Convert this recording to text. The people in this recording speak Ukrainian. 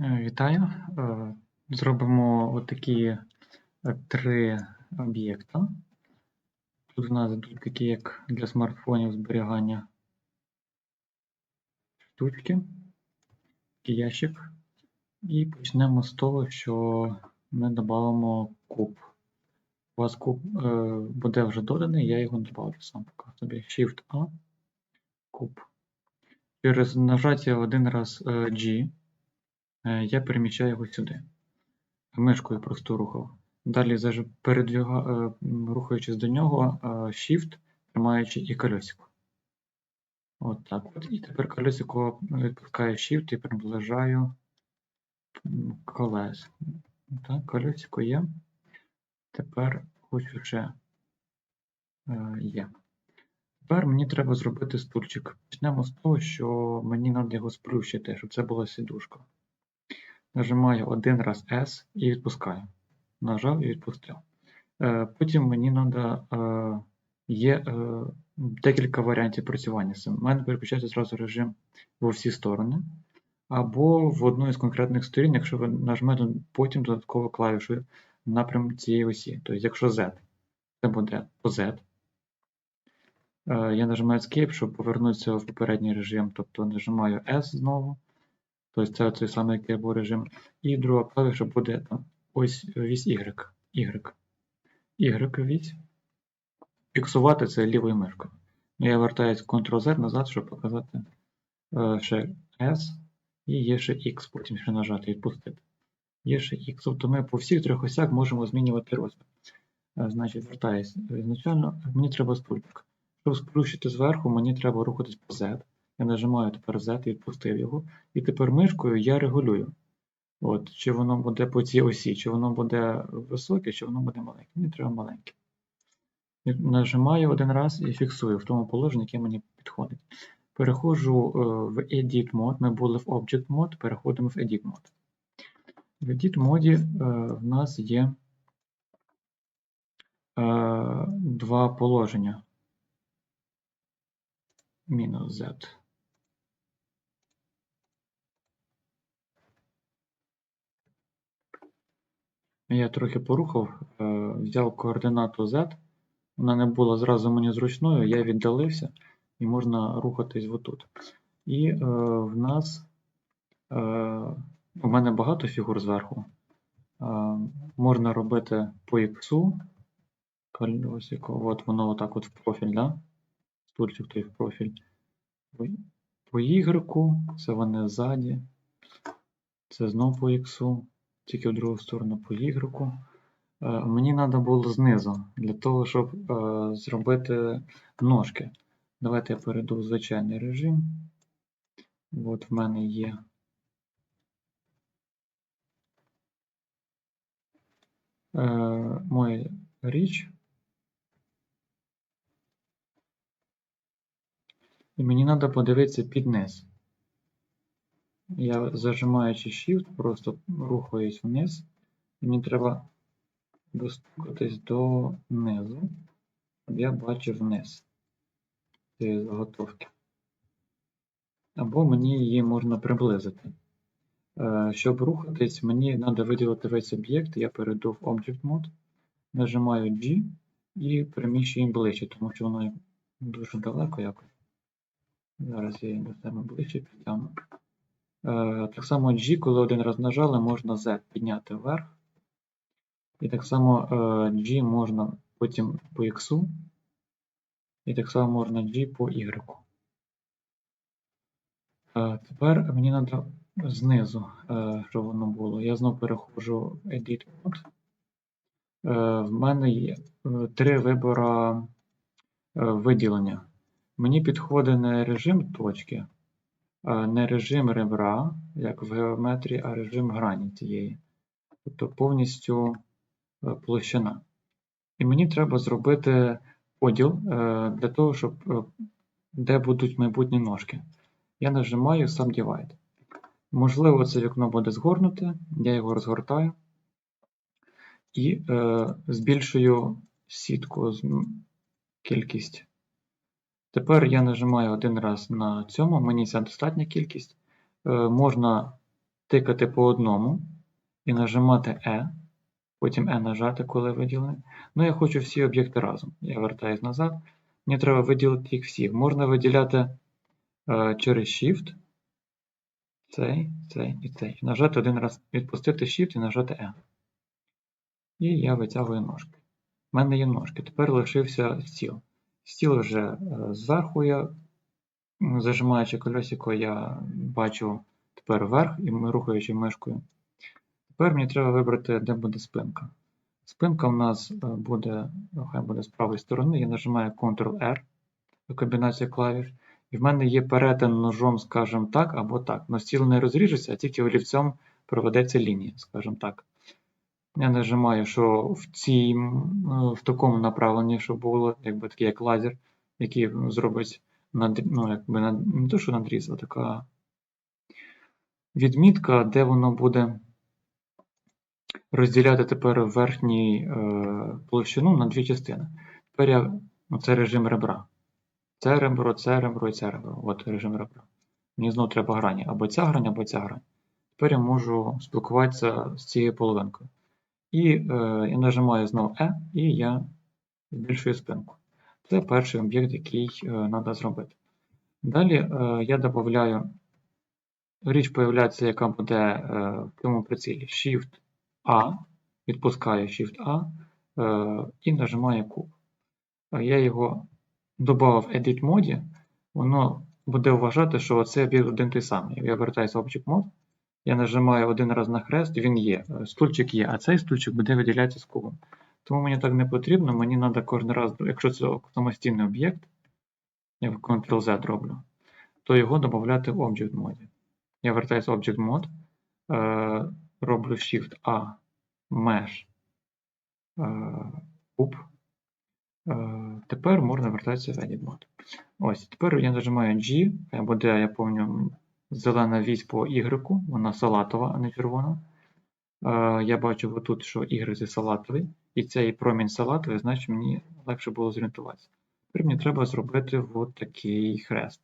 Е, Вітаю. Е, Зробимо отакі е, три об'єкта. Тут у нас йдуть такі, як для смартфонів зберігання штучки, ящик. І почнемо з того, що ми додамо куб. У вас куб буде вже доданий, я його добавлю сам поки собі. Shift-A, куб. Через нажаття один раз G я переміщаю його сюди. Мишкою просто рухав. Далі, передвіга- е, рухаючись до нього, е, Shift, тримаючи і колесико. От так. І тепер колесико відпускає Shift і приближаю колес. Так, колесико є. Тепер хочу ще е, є. Тепер мені треба зробити стульчик. Почнемо з того, що мені треба його сплющити, щоб це була сідушка. Нажимаю один раз S і відпускаю. Нажав і відпустив. Е, Потім мені треба. Є е, декілька варіантів працювання з цим. У мене переключається зразу режим во всі сторони. Або в одну із конкретних сторін, якщо ви нажмете потім додаткову клавішу напрям цієї осі. Тобто, якщо Z, це буде по Z. Е, Я нажимаю Escape, щоб повернутися в попередній режим, тобто нажимаю S знову. Тобто це той самий, який був режим. І друга клавіша буде там, ось вісь Y. Y. Y вісь. Фіксувати це лівою мишкою. Ну, Я вертаюсь Ctrl-Z назад, щоб показати е, ще S. І є ще X, потім ще нажати і відпустити. Є ще X. Тобто ми по всіх трьох осях можемо змінювати розмір. Е, Значить, вертаюсь. Ізначально мені треба стульчик. Щоб сплющити зверху, мені треба рухатись по Z. Я нажимаю тепер Z і відпустив його. І тепер мишкою я регулюю. От, Чи воно буде по цій осі, чи воно буде високе, чи воно буде маленьке. Мені треба маленьке. Нажимаю один раз і фіксую в тому положенні, яке мені підходить. Переходжу е, в Edit Mode. Ми були в Object Mode, переходимо в Edit Mode. В Edit моді е, в нас є е, два положення. Мінус Z. Я трохи порухав, е, взяв координату Z. Вона не була зразу мені зручною, я віддалився і можна рухатись отут. І е, в нас е, у мене багато фігур зверху. Е, можна робити по X. От воно отак от в профіль, да? Стульчик той в профіль. По, Y, це вони ззаді. Це знову по X, тільки в другу сторону по Y. Е, Мені треба було знизу, для того, щоб е, зробити ножки. Давайте я перейду в звичайний режим. От в мене є. Е, моя річ. І мені треба подивитися під низ. Я зажимаючи Shift, просто рухаюсь вниз. Мені треба достукатись до низу, щоб я бачив вниз цієї заготовки. Або мені її можна приблизити. Е, Щоб рухатись, мені треба виділити весь об'єкт. Я перейду в Object Mode, нажимаю G і переміщую їм ближче, тому що воно дуже далеко якось. Зараз я її до себе ближче підтягну. Е, Так само G, коли один раз нажали, можна Z підняти вверх. І так само е, G можна потім по X. І так само можна G по Y. Е, Тепер мені треба знизу, щоб воно було. Я знову переходжу в Edit Mode. В мене є три вибора е, виділення. Мені підходить режим точки, не режим ребра, як в геометрії, а режим грані цієї. Тобто повністю е, площина. І мені треба зробити поділ е, для того, щоб е, де будуть майбутні ножки. Я нажимаю Subdivide. Можливо, це вікно буде згорнуте, я його розгортаю і е, збільшую сітку кількість. Тепер я нажимаю один раз на цьому, мені ця достатня кількість. Е, можна тикати по одному і нажимати E, потім E нажати, коли виділений. Ну, я хочу всі об'єкти разом. Я вертаюсь назад. Мені треба виділити їх всі. Можна виділяти через Shift, цей, цей і цей. Нажати один раз, відпустити Shift і нажати E. І я витягую ножки. У мене є ножки. Тепер лишився стіл. Стіл вже е, зверху я, зажимаючи колесико, я бачу тепер вверх і рухаючи мишкою. Тепер мені треба вибрати, де буде спинка. Спинка в нас е, буде, ну, хай буде з правої сторони. Я нажимаю Ctrl-R, комбінація клавіш. І в мене є перетин ножом, скажімо так, або так. Но стіл не розріжеться, а тільки олівцем проведеться лінія, скажімо так. Я нажимаю, що в, цій, е, в такому направленні, щоб було, якби такий як лазер, який зробить над, ну, якби над, не то, що надріз, а така відмітка, де воно буде розділяти тепер верхній е, площину на дві частини. Тепер я, ну, це режим ребра. Це ребро, це ребро і це ребро. От режим ребра. Мені знову треба грані. Або ця грань, або ця грань. Тепер я можу спілкуватися з цією половинкою. І е, я нажимаю знову E, і я збільшую спинку. Це перший об'єкт, який треба зробити. Далі е, я додаю річ появляється, яка буде е, в цьому прицілі. Shift A, відпускаю Shift A е, і нажимаю куб. Е, Я його додав в Edit моді, воно буде вважати, що це об'єкт один той самий. Я вертаюся в Object Mode, я нажимаю один раз на хрест, він є. Е, Стульчик є, а цей стульчик буде виділятися з кубом. Тому мені так не потрібно, мені треба кожен раз, якщо це самостійний об'єкт, я Ctrl-Z роблю, то його додати в Object моді. Я вертаюся в Object Mode, е, роблю Shift-A, Mesh, е, куб. Е, тепер можна вертатися в Edit Mode. Ось, тепер я нажимаю G, хай буде, я пам'ятаю, зелена вісь по Y, вона салатова, а не червона. Е, я бачу отут, що Y салатовий, і цей промінь салатовий, значить мені легше було зорієнтуватися. Тепер мені треба зробити от такий хрест.